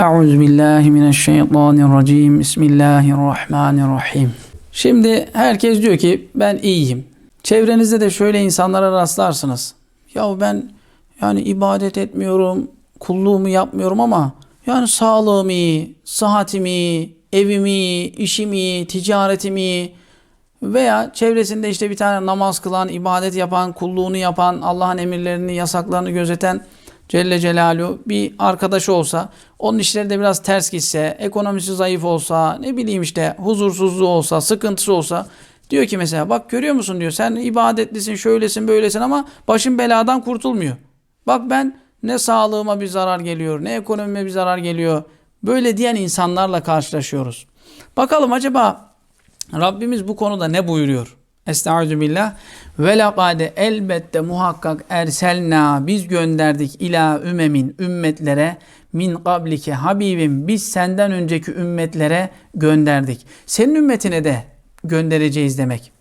Euzu billahi mineşşeytanirracim. Bismillahirrahmanirrahim. Şimdi herkes diyor ki ben iyiyim. Çevrenizde de şöyle insanlara rastlarsınız. Ya ben yani ibadet etmiyorum, kulluğumu yapmıyorum ama yani sağlığım iyi, sıhhatim iyi, evim iyi, işim iyi, ticaretim iyi. Veya çevresinde işte bir tane namaz kılan, ibadet yapan, kulluğunu yapan, Allah'ın emirlerini, yasaklarını gözeten Celle Celaluhu bir arkadaşı olsa, onun işleri de biraz ters gitse, ekonomisi zayıf olsa, ne bileyim işte huzursuzluğu olsa, sıkıntısı olsa diyor ki mesela bak görüyor musun diyor sen ibadetlisin, şöylesin, böylesin ama başın beladan kurtulmuyor. Bak ben ne sağlığıma bir zarar geliyor, ne ekonomime bir zarar geliyor. Böyle diyen insanlarla karşılaşıyoruz. Bakalım acaba Rabbimiz bu konuda ne buyuruyor? Estaizu billah. Ve lekade elbette muhakkak erselna biz gönderdik ila ümemin ümmetlere min kablike Habibim biz senden önceki ümmetlere gönderdik. Senin ümmetine de göndereceğiz demek.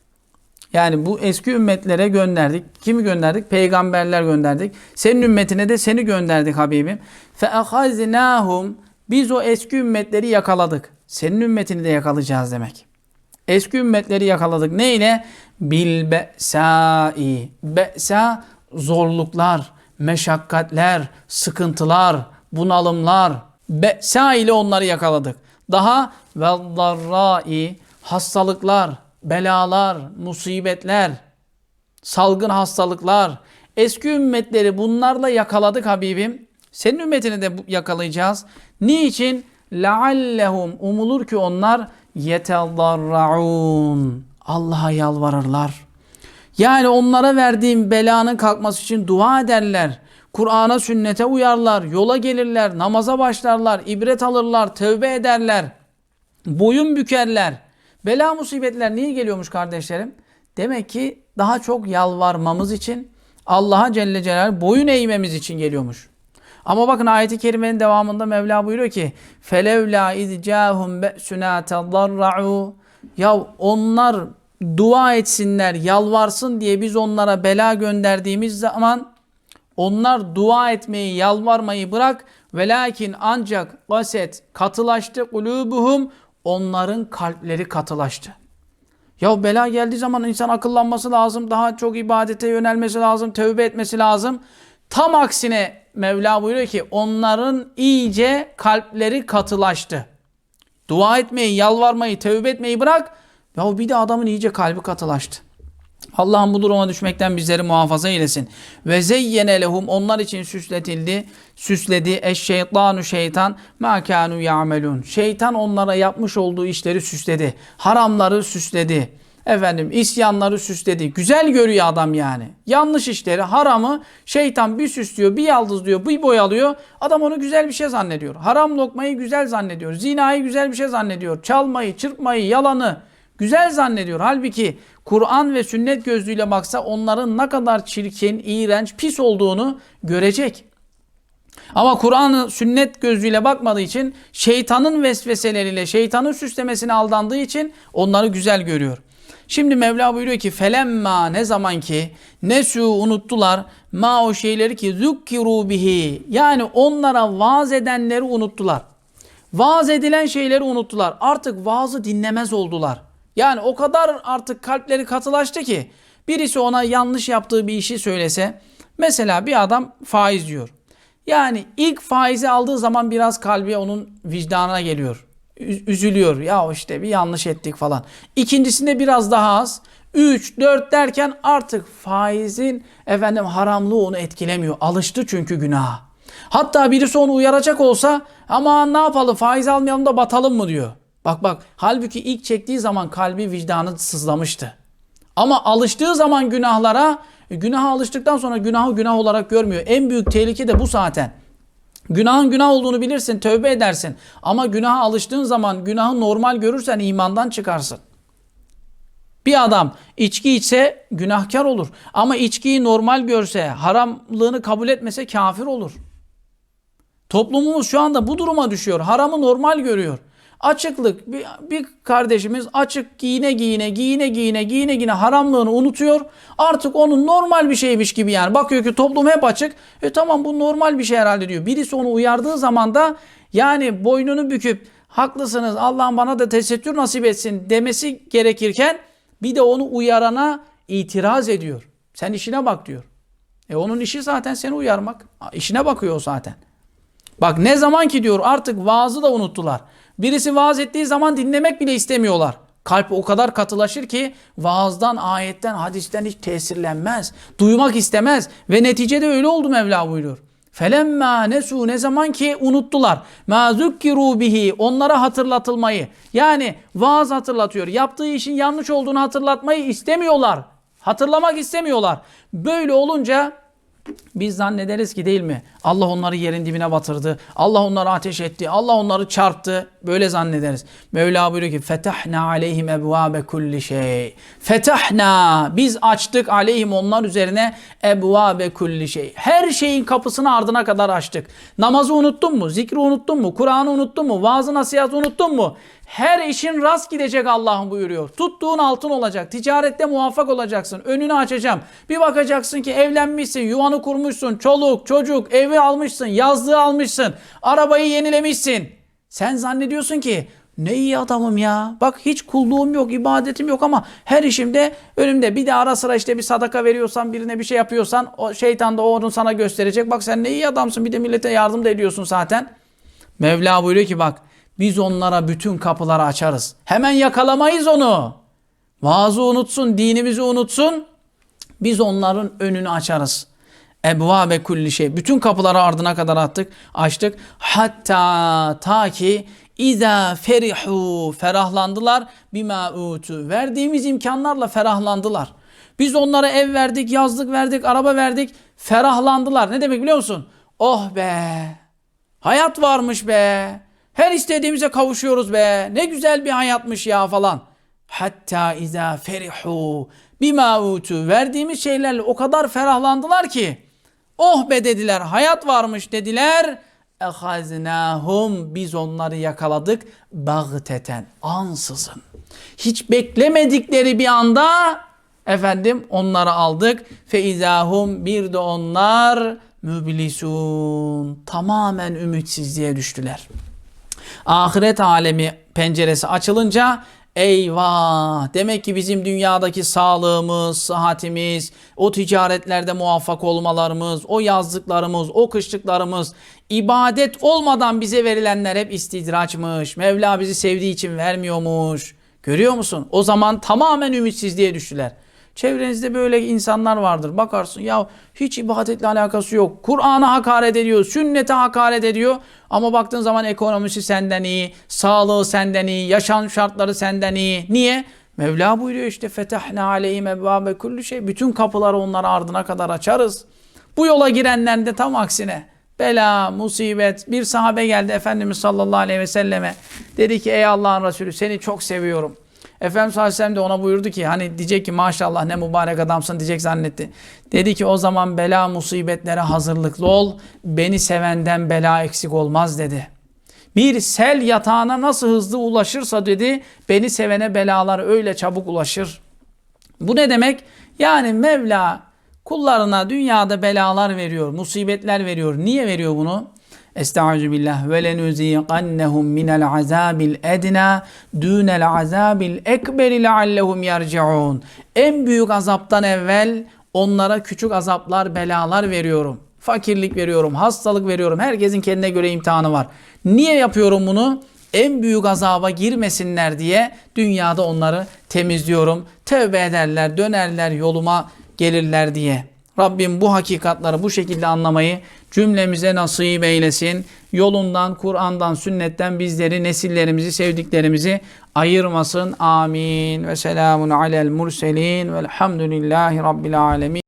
Yani bu eski ümmetlere gönderdik. Kimi gönderdik? Peygamberler gönderdik. Senin ümmetine de seni gönderdik Habibim. Fe ahaznahum biz o eski ümmetleri yakaladık. Senin ümmetini de yakalayacağız demek. Eski ümmetleri yakaladık. Ne ile? Bil be'sa'i. Be'sa zorluklar, meşakkatler, sıkıntılar, bunalımlar. Be'sa ile onları yakaladık. Daha ve darra'i hastalıklar, belalar, musibetler, salgın hastalıklar. Eski ümmetleri bunlarla yakaladık Habibim. Senin ümmetini de yakalayacağız. Niçin? Leallehum umulur ki onlar yetedarraun. Allah'a yalvarırlar. Yani onlara verdiğim belanın kalkması için dua ederler. Kur'an'a, sünnete uyarlar, yola gelirler, namaza başlarlar, ibret alırlar, tövbe ederler. Boyun bükerler. Bela musibetler niye geliyormuş kardeşlerim? Demek ki daha çok yalvarmamız için Allah'a Celle Celaluhu boyun eğmemiz için geliyormuş. Ama bakın ayeti kerimenin devamında Mevla buyuruyor ki felevla izcahum be'suna tadarra'u ya onlar dua etsinler, yalvarsın diye biz onlara bela gönderdiğimiz zaman onlar dua etmeyi, yalvarmayı bırak. Velakin ancak gaset katılaştı kulubuhum onların kalpleri katılaştı. Ya bela geldiği zaman insan akıllanması lazım, daha çok ibadete yönelmesi lazım, tövbe etmesi lazım. Tam aksine Mevla buyuruyor ki onların iyice kalpleri katılaştı. Dua etmeyi, yalvarmayı, tövbe etmeyi bırak. Ya bir de adamın iyice kalbi katılaştı. Allah'ın bu duruma düşmekten bizleri muhafaza eylesin. Ve zeyyene lehum onlar için süsletildi, süsledi eşşeytanu şeytan ma kanu ya'melun. Şeytan onlara yapmış olduğu işleri süsledi. Haramları süsledi efendim isyanları süsledi. Güzel görüyor adam yani. Yanlış işleri, haramı şeytan bir süslüyor, bir yaldızlıyor, bir boyalıyor. Adam onu güzel bir şey zannediyor. Haram lokmayı güzel zannediyor. Zinayı güzel bir şey zannediyor. Çalmayı, çırpmayı, yalanı güzel zannediyor. Halbuki Kur'an ve sünnet gözlüğüyle baksa onların ne kadar çirkin, iğrenç, pis olduğunu görecek. Ama Kur'an'ı sünnet gözüyle bakmadığı için şeytanın vesveseleriyle, şeytanın süslemesine aldandığı için onları güzel görüyor. Şimdi Mevla buyuruyor ki felemma ne zaman ki nesu unuttular ma o şeyleri ki zukkiru bihi yani onlara vaaz edenleri unuttular. Vaaz edilen şeyleri unuttular. Artık vaazı dinlemez oldular. Yani o kadar artık kalpleri katılaştı ki birisi ona yanlış yaptığı bir işi söylese mesela bir adam faiz diyor. Yani ilk faizi aldığı zaman biraz kalbi onun vicdanına geliyor üzülüyor. Ya işte bir yanlış ettik falan. İkincisinde biraz daha az. 3, 4 derken artık faizin efendim haramlığı onu etkilemiyor. Alıştı çünkü günaha. Hatta birisi onu uyaracak olsa ama ne yapalım faiz almayalım da batalım mı diyor. Bak bak halbuki ilk çektiği zaman kalbi vicdanı sızlamıştı. Ama alıştığı zaman günahlara günaha alıştıktan sonra günahı günah olarak görmüyor. En büyük tehlike de bu zaten. Günahın günah olduğunu bilirsin, tövbe edersin. Ama günaha alıştığın zaman günahı normal görürsen imandan çıkarsın. Bir adam içki içse günahkar olur. Ama içkiyi normal görse, haramlığını kabul etmese kafir olur. Toplumumuz şu anda bu duruma düşüyor. Haramı normal görüyor. Açıklık. Bir, bir kardeşimiz açık giyine giyine giyine giyine giyine giyine haramlığını unutuyor. Artık onun normal bir şeymiş gibi yani. Bakıyor ki toplum hep açık. E tamam bu normal bir şey herhalde diyor. Birisi onu uyardığı zaman da yani boynunu büküp haklısınız Allah'ım bana da tesettür nasip etsin demesi gerekirken bir de onu uyarana itiraz ediyor. Sen işine bak diyor. E onun işi zaten seni uyarmak. İşine bakıyor o zaten. Bak ne zaman ki diyor artık vaazı da unuttular. Birisi vaaz ettiği zaman dinlemek bile istemiyorlar. Kalp o kadar katılaşır ki vaazdan, ayetten, hadisten hiç tesirlenmez. Duymak istemez. Ve neticede öyle oldu Mevla buyuruyor. Felemma nesu ne zaman ki unuttular. Ma zukkiru bihi onlara hatırlatılmayı. Yani vaaz hatırlatıyor. Yaptığı işin yanlış olduğunu hatırlatmayı istemiyorlar. Hatırlamak istemiyorlar. Böyle olunca biz zannederiz ki değil mi? Allah onları yerin dibine batırdı. Allah onları ateş etti. Allah onları çarptı. Böyle zannederiz. Mevla buyuruyor ki fetahna aleyhim ebvabe kulli şey. Fetahna biz açtık aleyhim onlar üzerine ebvabe kulli şey. Her şeyin kapısını ardına kadar açtık. Namazı unuttun mu? Zikri unuttun mu? Kur'an'ı unuttun mu? Vaazı nasihatı unuttun mu? Her işin rast gidecek Allah'ım buyuruyor. Tuttuğun altın olacak. Ticarette muvaffak olacaksın. Önünü açacağım. Bir bakacaksın ki evlenmişsin, yuvanı kurmuşsun, çoluk, çocuk, evi almışsın, yazlığı almışsın, arabayı yenilemişsin. Sen zannediyorsun ki ne iyi adamım ya. Bak hiç kulluğum yok, ibadetim yok ama her işimde önümde. Bir de ara sıra işte bir sadaka veriyorsan, birine bir şey yapıyorsan o şeytan da onu sana gösterecek. Bak sen ne iyi adamsın. Bir de millete yardım da ediyorsun zaten. Mevla buyuruyor ki bak biz onlara bütün kapıları açarız. Hemen yakalamayız onu. Vaazı unutsun, dinimizi unutsun. Biz onların önünü açarız. Ebva ve kulli şey. Bütün kapıları ardına kadar attık, açtık. Hatta ta ki İza ferihu ferahlandılar bima utu. Verdiğimiz imkanlarla ferahlandılar. Biz onlara ev verdik, yazlık verdik, araba verdik. Ferahlandılar. Ne demek biliyor musun? Oh be. Hayat varmış be. Her istediğimize kavuşuyoruz be. Ne güzel bir hayatmış ya falan. Hatta iza ferihu bima utu. Verdiğimiz şeylerle o kadar ferahlandılar ki. Oh be dediler. Hayat varmış dediler. Ehaznahum biz onları yakaladık bagteten ansızın. Hiç beklemedikleri bir anda efendim onları aldık. Feizahum bir de onlar müblisun tamamen ümitsizliğe düştüler. Ahiret alemi penceresi açılınca eyvah demek ki bizim dünyadaki sağlığımız, sıhhatimiz, o ticaretlerde muvaffak olmalarımız, o yazlıklarımız, o kışlıklarımız ibadet olmadan bize verilenler hep istidraçmış. Mevla bizi sevdiği için vermiyormuş. Görüyor musun? O zaman tamamen ümitsizliğe düştüler. Çevrenizde böyle insanlar vardır. Bakarsın ya hiç ibadetle alakası yok. Kur'an'a hakaret ediyor, sünnete hakaret ediyor. Ama baktığın zaman ekonomisi senden iyi, sağlığı senden iyi, yaşam şartları senden iyi. Niye? Mevla buyuruyor işte fetahna aleyhim ebvabe kulli şey. Bütün kapıları onlara ardına kadar açarız. Bu yola girenlerin de tam aksine bela, musibet. Bir sahabe geldi Efendimiz sallallahu aleyhi ve selleme. Dedi ki ey Allah'ın Resulü seni çok seviyorum. Efendimiz sallallahu aleyhi ve sellem de ona buyurdu ki hani diyecek ki maşallah ne mübarek adamsın diyecek zannetti. Dedi ki o zaman bela musibetlere hazırlıklı ol. Beni sevenden bela eksik olmaz dedi. Bir sel yatağına nasıl hızlı ulaşırsa dedi beni sevene belalar öyle çabuk ulaşır. Bu ne demek? Yani Mevla kullarına dünyada belalar veriyor, musibetler veriyor. Niye veriyor bunu? Estaizu billah ve lenuziqannahum minel azabil edna dunel azabil ekberi leallehum yerciun. En büyük azaptan evvel onlara küçük azaplar, belalar veriyorum. Fakirlik veriyorum, hastalık veriyorum. Herkesin kendine göre imtihanı var. Niye yapıyorum bunu? En büyük azaba girmesinler diye dünyada onları temizliyorum. Tevbe ederler, dönerler yoluma gelirler diye. Rabbim bu hakikatları bu şekilde anlamayı cümlemize nasip eylesin. Yolundan, Kur'an'dan, sünnetten bizleri, nesillerimizi, sevdiklerimizi ayırmasın. Amin. Ve selamun alel murselin velhamdülillahi rabbil alemin.